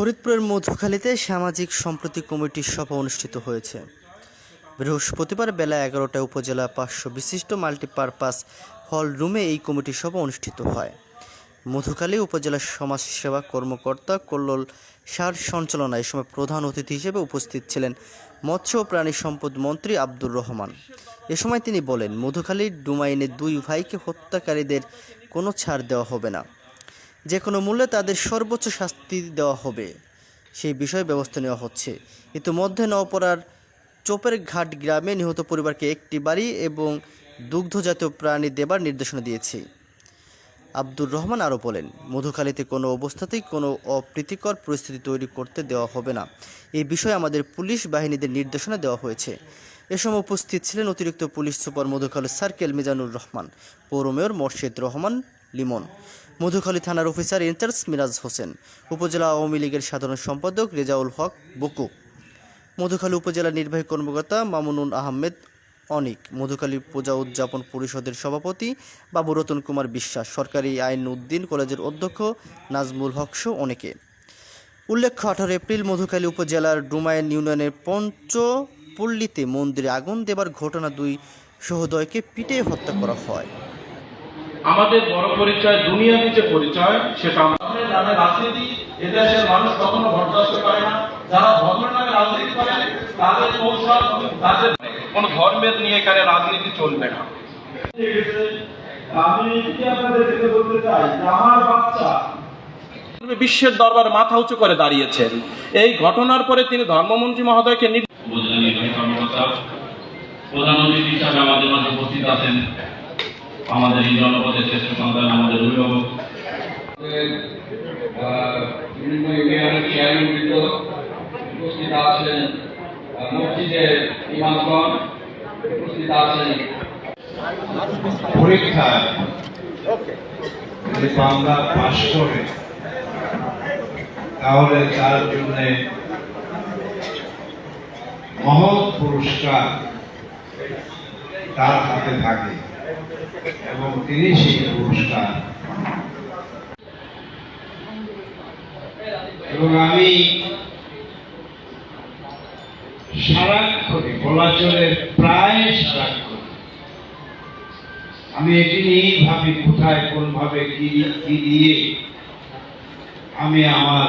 ফরিদপুরের মধুখালীতে সামাজিক সম্প্রতি কমিটির সভা অনুষ্ঠিত হয়েছে। বৃহস্পতিবার বেলা এগারোটায় উপজেলা পাঁচশো বিশিষ্ট মাল্টিপারপাস হল রুমে এই কমিটির সভা অনুষ্ঠিত হয়। মধুখালী উপজেলা সমাজসেবা কর্মকর্তা কল্লোল সার সঞ্চালনায় সময় প্রধান অতিথি হিসেবে উপস্থিত ছিলেন মৎস্য ও প্রাণী সম্পদ মন্ত্রী আব্দুর রহমান। এ সময় তিনি বলেন, মধুখালীর ডুমাইনে দুই ভাইকে হত্যাকারীদের কোনো ছাড় দেওয়া হবে না। যে কোনো মূল্যে তাদের সর্বোচ্চ শাস্তি দেওয়া হবে। সেই বিষয়ে ব্যবস্থা নেওয়া হচ্ছে। ইতিমধ্যে নওপড়ার চোপের ঘাট গ্রামে নিহত পরিবারকে একটি বাড়ি এবং দুগ্ধজাতীয় প্রাণী দেবার নির্দেশনা দিয়েছি। আব্দুর রহমান আরও বলেন, মধুখালীতে কোনো অবস্থাতেই কোনো অপ্রীতিকর পরিস্থিতি তৈরি করতে দেওয়া হবে না। এই বিষয়ে আমাদের পুলিশ বাহিনীদের নির্দেশনা দেওয়া হয়েছে। এ সময় উপস্থিত ছিলেন অতিরিক্ত police super Madhukhali circle Mizanur Rahman, পৌর মেয়র মোর্শেদ রহমান লিমন। মধুখালী থানার অফিসার ইনচার্জ মিরাজ হোসেন, উপজেলা আওয়ামী লীগের সাধারণ সম্পাদক রেজাউল হক বকু। মধুখালী উপজেলা নির্বাহী কর্মকর্তা মামুনুন আহমেদ অনিক, মধুখালী পূজা উদযাপন পরিষদের সভাপতি বাবু রতন কুমার বিশ্বাস, সরকারি আইন উদ্দিন কলেজের অধ্যক্ষ নাজমুল হক সহ অনেকে। উল্লেখ্য, আঠারো এপ্রিল মধুখালী উপজেলার ডুমায়ন ইউনিয়নের পঞ্চপল্লীতে মন্দিরে আগুন দেবার ঘটনা দুই সহোদয়কে পিটে হত্যা করা হয়। আমাদের বড় পরিচয় দুনিয়াতে যে পরিচয় সেটা আমাদের নামে রাজনীতি এদেশের মানুষ কখনো বরদাস্ত করে না। যারা ধর্মের নামে রাজনীতি করে তাদের কৌশল তাদের কোন ধর্মের নিয়ে এখানে রাজনীতি চলবে না। আমি কি আপনাদেরকে বলতে চাই আমার বাচ্চা বিশ্বের দরবারে মাথা উঁচু করে দাঁড়িয়েছেন। এই ঘটনার পরে তিনি ধর্মমন্ত্রী মহোদয়কে প্রধান অতিথি হিসাবে আমাদের মাঝে উপস্থিত আছেন। আমাদের এই জনপদের শ্রেষ্ঠ সন্তান আমাদের অভিভাবক। বিভিন্ন ইউনিয়নের চেয়ারম্যানবৃন্দ উপস্থিত আছেন। মসজিদের ইমামগণ উপস্থিত আছেন। পরীক্ষায় যদি বাংলা পাশ করে তাহলে তার জন্য মহৎ পুরস্কার তার হাতে থাকে। এবং তিনি সেই পুরস্কার। এবং আমি সারাক্ষণে বলা প্রায় সারাক্ষণ আমি এটি নিয়েই ভাবি কোথায় কোন ভাবে কি দিয়ে আমি আমার